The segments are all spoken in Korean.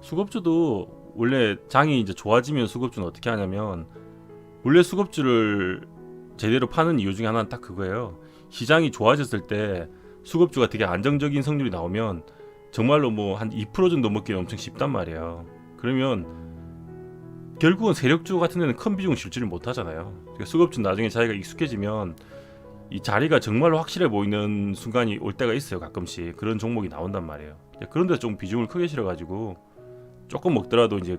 수급주도 원래 장이 이제 좋아지면 수급주는 어떻게 하냐면 원래 수급주를 제대로 파는 이유 중에 하나는 딱 그거예요. 시장이 좋아졌을 때 수급주가 되게 안정적인 성률이 나오면 정말로 뭐 한 2% 정도 먹기는 엄청 쉽단 말이에요. 그러면 결국은 세력주 같은 데는 큰 비중을 실지를 못하잖아요. 그러니까 수급주 나중에 자기가 익숙해지면 이 자리가 정말로 확실해 보이는 순간이 올 때가 있어요. 가끔씩 그런 종목이 나온단 말이에요. 그런 데서 좀 비중을 크게 실어가지고 조금 먹더라도 이제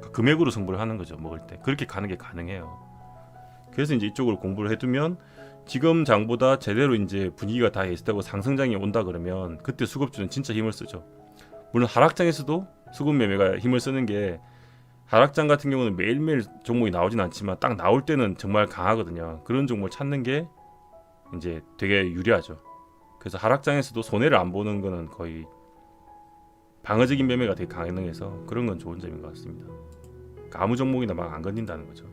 그 금액으로 승부를 하는 거죠. 먹을 때 그렇게 가는 게 가능해요. 그래서 이제 이쪽으로 공부를 해두면 지금 장보다 제대로 이제 분위기가 다 있다고 상승장이 온다 그러면 그때 수급주는 진짜 힘을 쓰죠. 물론 하락장에서도 수급 매매가 힘을 쓰는 게 하락장 같은 경우는 매일매일 종목이 나오진 않지만 딱 나올 때는 정말 강하거든요. 그런 종목을 찾는 게 이제 되게 유리하죠. 그래서 하락장에서도 손해를 안 보는 거는 거의 방어적인 매매가 되게 가능해서 그런 건 좋은 점인 것 같습니다. 그러니까 아무 종목이나 막 안 건든다는 거죠.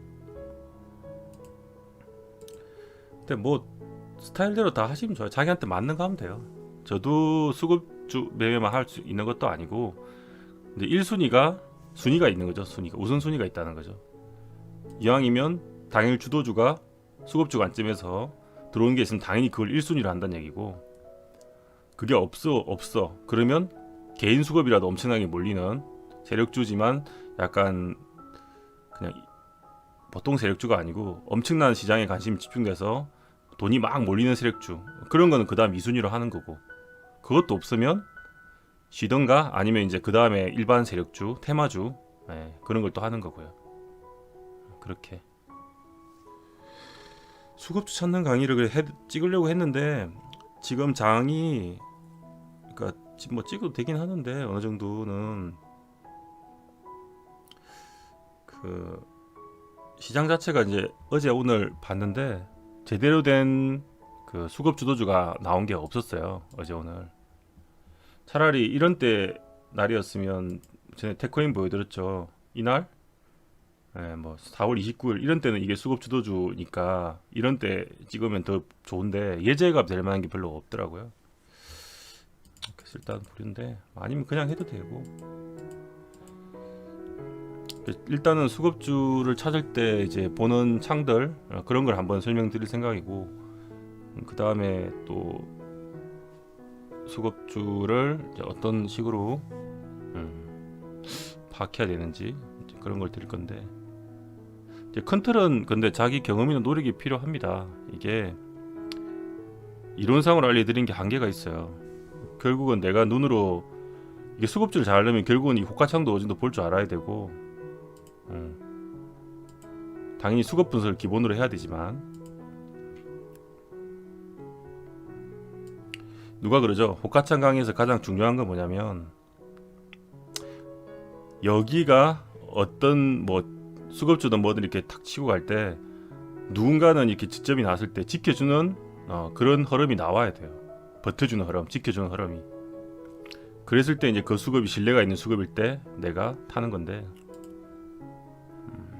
근데 뭐 스타일대로 다 하시면 좋아요. 자기한테 맞는 거 하면 돼요. 저도 수급주 매매만 할 수 있는 것도 아니고 이제 1순위가 순위가 있는 거죠. 순위가 우선 순위가 있다는 거죠. 이왕이면 당일 주도주가 수급주 관점에서 들어오는 게 있으면 당연히 그걸 1순위로 한다는 얘기고 그게 없어 없어 그러면 개인 수급이라도 엄청나게 몰리는 세력주지만 약간 그냥 보통 세력주가 아니고 엄청난 시장에 관심이 집중돼서 돈이 막 몰리는 세력주. 그런 거는 그 다음 2순위로 하는 거고. 그것도 없으면 쉬던가 아니면 이제 그 다음에 일반 세력주 테마주 예, 그런 걸 또 하는 거고요. 그렇게. 수급주 찾는 강의를 해, 찍으려고 했는데 지금 장이 뭐 찍어도 되긴 하는데 어느 정도는 그 시장 자체가 이제 어제 오늘 봤는데 제대로 된 그 수급 주도주가 나온 게 없었어요 어제 오늘. 차라리 이런 때 날이었으면 전에 테코인 보여드렸죠. 이날? 예, 뭐 4월 29일 이런 때는 이게 수급 주도주니까 이런 때 찍으면 더 좋은데 예제가 될 만한 게 별로 없더라고요. 일단 보는데 아니면 그냥 해도 되고 일단은 수급주를 찾을 때 이제 보는 창들 어, 그런 걸 한번 설명드릴 생각이고 그 다음에 또 수급주를 어떤 식으로 음, 파악해야 되는지 그런 걸 드릴 건데 큰 틀은 근데 자기 경험이나 노력이 필요합니다. 이게 이론상으로 알려드린 게 한계가 있어요. 결국은 내가 눈으로 이게 수급주를 잘 알려면 결국은 이 호가창도 어진도 볼 줄 알아야 되고 음, 당연히 수급 분석을 기본으로 해야 되지만 누가 그러죠? 호가창 강의에서 가장 중요한 건 뭐냐면 여기가 어떤 뭐 수급주든 뭐든 이렇게 탁 치고 갈 때 누군가는 이렇게 지점이 나왔을 때 지켜주는 어, 그런 흐름이 나와야 돼요. 버텨주는 흐름, 지켜주는 흐름이. 그랬을 때 이제 그 수급이 신뢰가 있는 수급일 때 내가 타는 건데. 음.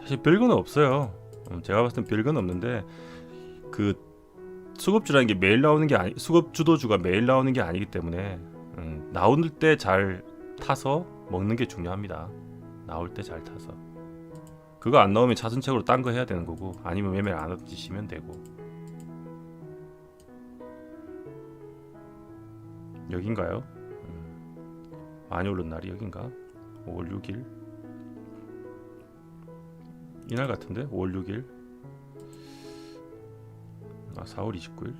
사실 별건 없어요. 음, 제가 봤을 땐 별건 없는데 그 수급주라는 게 매일 나오는 게 아니 수급 주도주가 매일 나오는 게 아니기 때문에 음, 나올 때 잘 타서 먹는 게 중요합니다. 나올 때 잘 타서 그거 안 나오면 차선책으로 딴 거 해야 되는 거고 아니면 매매를 안 하시면 되고. 여긴가요? 음, 많이 오른 날이 여긴가? 5월 6일? 이날 같은데? 5월 6일? 아 4월 29일?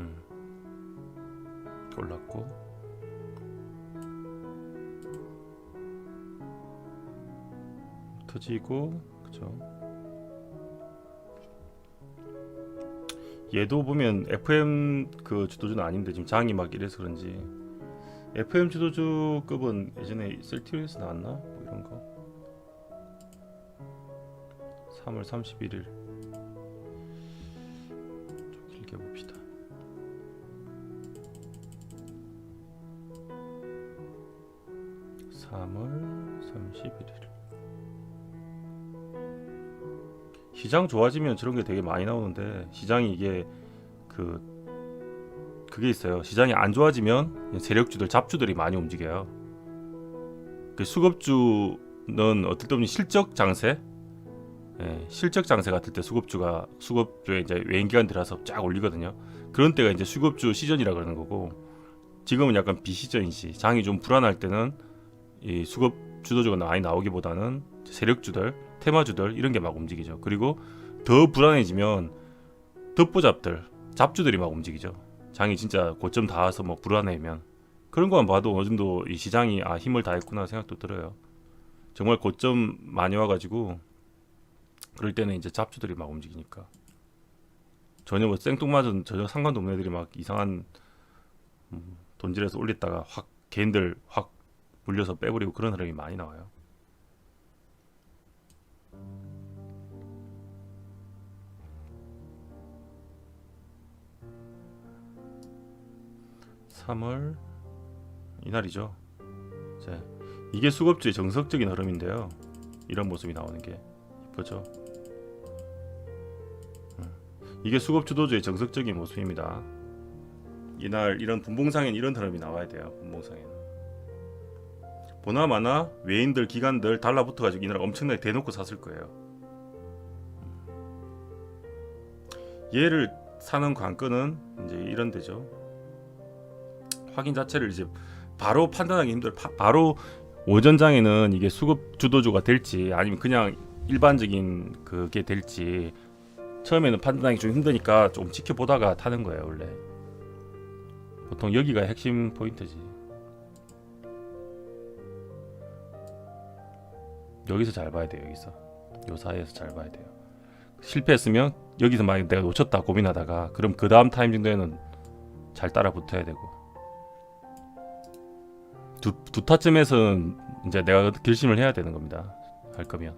음. 올랐고 터지고 그죠? 얘도 보면 FM 그 주도주는 아닌데 지금 장이 막 이래서 그런지. FM 주도주급은 예전에 셀티리에서 나왔나? 뭐 이런 거. 3월 31일 시장 좋아지면 저런 게 되게 많이 나오는데 시장이 이게 그 그게 있어요. 시장이 안 좋아지면 세력주들 잡주들이 많이 움직여요. 그 수급주는 어떨 때 보면 실적 장세, 예, 실적 장세 같을 때 수급주가 수급주에 이제 외인 기관 들어서 쫙 올리거든요. 그런 때가 이제 수급주 시즌이라 그러는 거고 지금은 약간 비시즌이지. 장이 좀 불안할 때는 이 수급 주도주가 많이 나오기보다는 세력주들, 테마주들 이런 게 막 움직이죠. 그리고 더 불안해지면 덮보잡들, 잡주들이 막 움직이죠. 장이 진짜 고점 닿아서 뭐 불안해면 그런 것만 봐도 어느 정도 이 시장이 아 힘을 다했구나 생각도 들어요. 정말 고점 많이 와가지고 그럴 때는 이제 잡주들이 막 움직이니까 전혀 뭐 생뚱맞은 전혀 상관도 없는 애들이 막 이상한 음, 돈질에서 올렸다가 확 개인들 확 물려서 빼버리고 그런 흐름이 많이 나와요. 삼월 이날이죠. 자, 이게 수급주의 정석적인 흐름인데요. 이런 모습이 나오는 게 이쁘죠. 음, 이게 수급 주도주의 정석적인 모습입니다. 이날 이런 분봉상엔 이런 흐름이 나와야 돼요. 분봉상에는. 보나마나 외인들 기관들 달라붙어 가지고 이날 엄청나게 대놓고 샀을 거예요. 얘를 사는 관건은 이제 이런 데죠. 확인 자체를 이제 바로 판단하기 힘들어. 바, 바로 오전장에는 이게 수급 주도주가 될지 아니면 그냥 일반적인 그게 될지 처음에는 판단하기 좀 힘드니까 좀 지켜보다가 타는 거예요 원래. 보통 여기가 핵심 포인트지. 여기서 잘 봐야 돼요. 여기서 요 사이에서 잘 봐야 돼요. 실패했으면 여기서 만약 내가 놓쳤다 고민하다가 그럼 그 다음 타임 정도에는 잘 따라 붙어야 되고 두, 두 타쯤에서는 이제 내가 결심을 해야 되는 겁니다. 할 거면.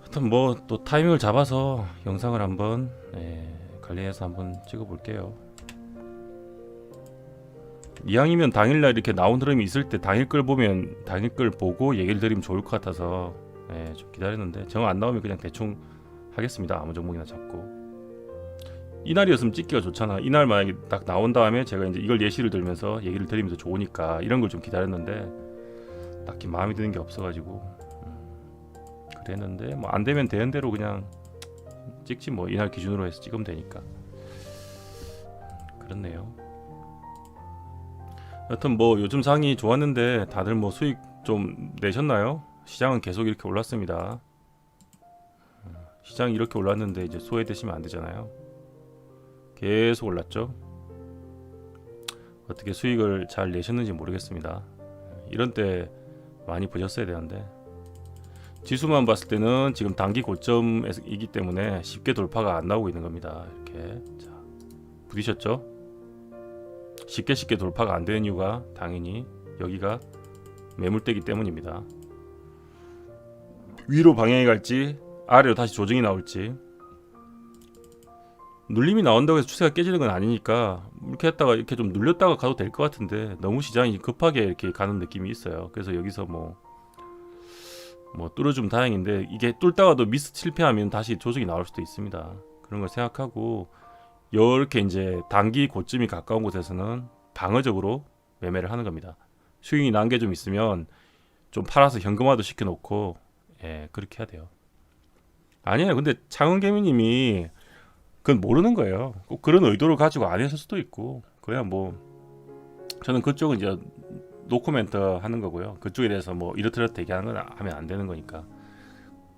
하여튼 뭐 또 타이밍을 잡아서 영상을 한번 예, 관리해서 한번 찍어볼게요. 이왕이면 당일날 이렇게 나온 흐름이 있을 때 당일 걸 보면 당일 걸 보고 얘기를 드리면 좋을 것 같아서 예, 좀 기다렸는데 정 안 나오면 그냥 대충 하겠습니다. 아무 종목이나 잡고 이날이었으면 찍기가 좋잖아. 이날 만약에 딱 나온 다음에 제가 이제 이걸 예시를 들면서 얘기를 드리면서 좋으니까 이런 걸 좀 기다렸는데 딱히 마음에 드는 게 없어가지고 음, 그랬는데 뭐 안 되면 되는 대로 그냥 찍지 뭐 이날 기준으로 해서 찍으면 되니까 그렇네요. 여튼 뭐 요즘 상이 좋았는데 다들 뭐 수익 좀 내셨나요? 시장은 계속 이렇게 올랐습니다. 음, 시장이 이렇게 올랐는데 이제 소외되시면 안 되잖아요. 계속 올랐죠. 어떻게 수익을 잘 내셨는지 모르겠습니다. 이런 때 많이 보셨어야 되는데 지수만 봤을 때는 지금 단기 고점이기 때문에 쉽게 돌파가 안 나오고 있는 겁니다. 이렇게 자 부딪혔죠. 쉽게 쉽게 돌파가 안 되는 이유가 당연히 여기가 매물대기 때문입니다. 위로 방향이 갈지 아래로 다시 조정이 나올지 눌림이 나온다고 해서 추세가 깨지는 건 아니니까 이렇게 했다가 이렇게 좀 눌렸다가 가도 될 것 같은데 너무 시장이 급하게 이렇게 가는 느낌이 있어요. 그래서 여기서 뭐, 뭐 뚫어주면 다행인데 이게 뚫다가도 미스 실패하면 다시 조정이 나올 수도 있습니다. 그런 걸 생각하고 이렇게 이제 단기 고점이 가까운 곳에서는 방어적으로 매매를 하는 겁니다. 수익이 난 게 좀 있으면 좀 팔아서 현금화도 시켜놓고 예 그렇게 해야 돼요. 아니에요. 근데 창은개미님이 그건 모르는 거예요. 꼭 그런 의도를 가지고 안 했을 수도 있고 그야 뭐 저는 그쪽은 이제 노코멘트 하는 거고요. 그쪽에 대해서 뭐 이렇듯 얘기하는 건 하면 안 되는 거니까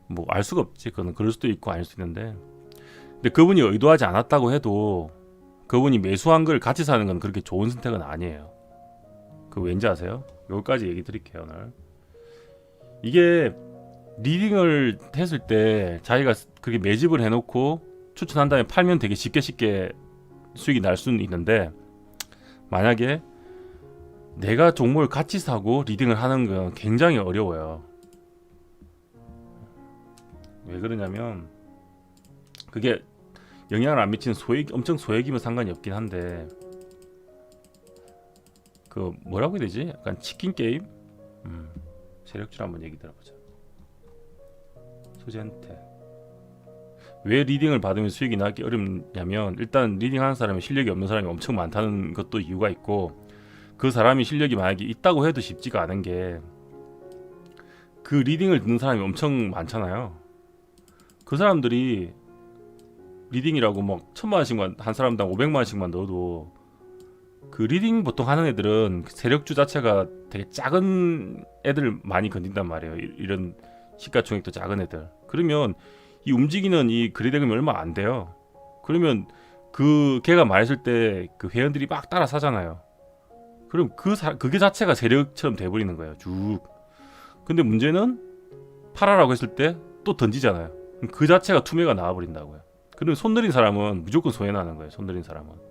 뭐 알 수가 없지. 그거는 그럴 수도 있고 아닐 수도 있는데 근데 그분이 의도하지 않았다고 해도 그분이 매수한 걸 같이 사는 건 그렇게 좋은 선택은 아니에요. 그 왠지 아세요? 여기까지 얘기 드릴게요 오늘. 이게 리딩을 했을 때 자기가 그렇게 매집을 해놓고 추천한 다음에 팔면 되게 쉽게 쉽게 수익이 날 수는 있는데 만약에 내가 종목을 같이 사고 리딩을 하는 건 굉장히 어려워요. 왜 그러냐면 그게 영향을 안 미치는 소액 엄청 소액이면 상관이 없긴 한데 그 뭐라고 해야 되지? 약간 치킨 게임? 음, 세력줄 한번 얘기 들어보자. 소젠테 왜 리딩을 받으면 수익이 나기 어렵냐면 일단 리딩하는 사람이 실력이 없는 사람이 엄청 많다는 것도 이유가 있고 그 사람이 실력이 만약에 있다고 해도 쉽지가 않은 게 그 리딩을 듣는 사람이 엄청 많잖아요. 그 사람들이 리딩이라고 막 천만 원씩만 한 사람당 500만 원씩만 넣어도 그 리딩 보통 하는 애들은 그 세력주 자체가 되게 작은 애들 많이 건든단 말이에요. 이- 이런 시가총액도 작은 애들. 그러면 이 움직이는 이 거래대금이 얼마 안 돼요. 그러면 그 걔가 말했을 때 그 회원들이 막 따라 사잖아요. 그럼 그 사, 그게 자체가 세력처럼 돼버리는 거예요. 쭉. 근데 문제는 팔아라고 했을 때 또 던지잖아요. 그 자체가 투매가 나와버린다고요. 그럼 손 느린 사람은 무조건 손해 나는 거예요. 손 느린 사람은.